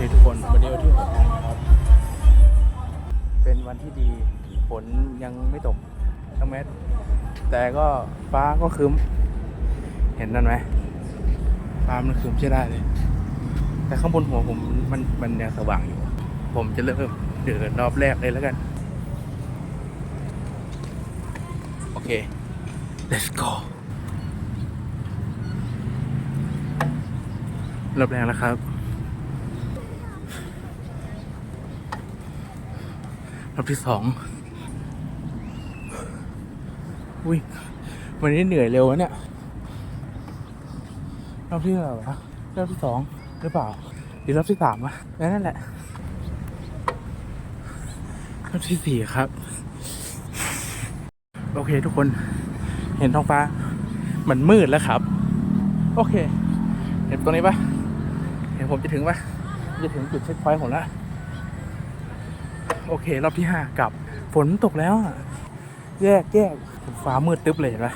เคทุกคนวันนี้วันที่หกนะครับ เป็นวันที่ดีฝนยังไม่ตกทั้งเม็ด แต่ก็ฟ้าก็ครึ้มเห็นนั่นไหมฟ้ามันครึ้มใช่ได้เลย แต่ข้างบนหัวผมมันมันยังสว่างอยู่ ผมจะเริ่มเดินรอบแรกเลยแล้วกัน โอเค let's go รอบแรกแล้วครับ รอบที่สองอุ้ยวันนี้เหนื่อยเร็ววะเนี่ยรอบที่เท่าไรวะรอบที่สองหรือเปล่าหรือรอบที่สามวะนั่นแหละรอบที่สี่ครับ โอเคทุกคนเห็นท้องฟ้า มันมืดแล้วครับ โอเค เห็นตรงนี้ปะเห็นผมจะถึงปะจะถึงจุดเช็คพอยต์ผมแล้ว โอเค รอบที่ห้ากลับ ฝนตกแล้ว แยกแยกฟ้ามืดตึ๊บเลยเห็นปะ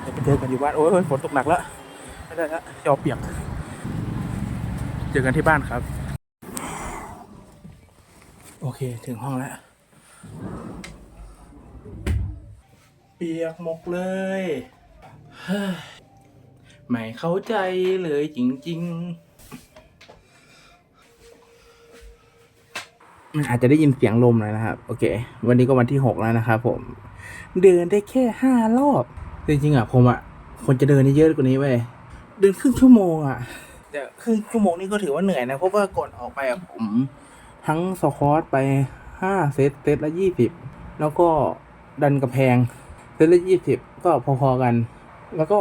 เดี๋ยวไปเจอกันอยู่บ้าน โอ้ยฝนตกหนักแล้วไม่ได้ล้วจอเปียก เจอกันที่บ้านครับ โอเคถึงห้องแล้ว เปียกหมกเลยไม่เข้าใจเลยจริง ๆ อาจจะได้ยินเสียงลมหน่อยนะครับ โอเค วันนี้ก็วันที่หกแล้วนะครับผม เดินได้แค่ห้ารอบ จริงๆอะผมอะควรจะเดินได้เยอะกว่านี้เว้ยเดินครึ่งชั่วโมงอะแต่ครึ่งชั่วโมงนี่ก็ถือว่าเหนื่อยนะเพราะว่าก่อนออกไปอะผม ทั้งสควอตไปห้าเซตเซตละยี่สิบแล้วก็ดันกระแพงเซตละยี่สิบก็พอๆกัน แล้วก็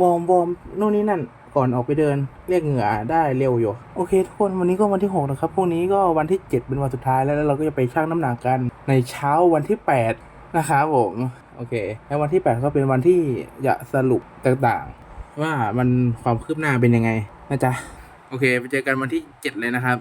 วอร์มวอร์มโน่นนี่นั่น ก่อนออกไปเดินเรียกเหงื่อได้เร็วอยู่ โอเคทุกคนวันนี้ก็วันที่หกนะครับพรุ่งนี้ก็วันที่เจ็ดเป็นวันสุดท้ายแล้วแล้วเราก็จะไปชั่งน้ำหนักกันในเช้าวันที่แปดนะครับผมโอเคแล้ววันที่แปดก็เป็นวันที่จะสรุปต่างๆ ว่ามันความคืบหน้าเป็นยังไงนะจ๊ะโอเค ไปเจอกันวันที่เจ็ดเลยนะครับ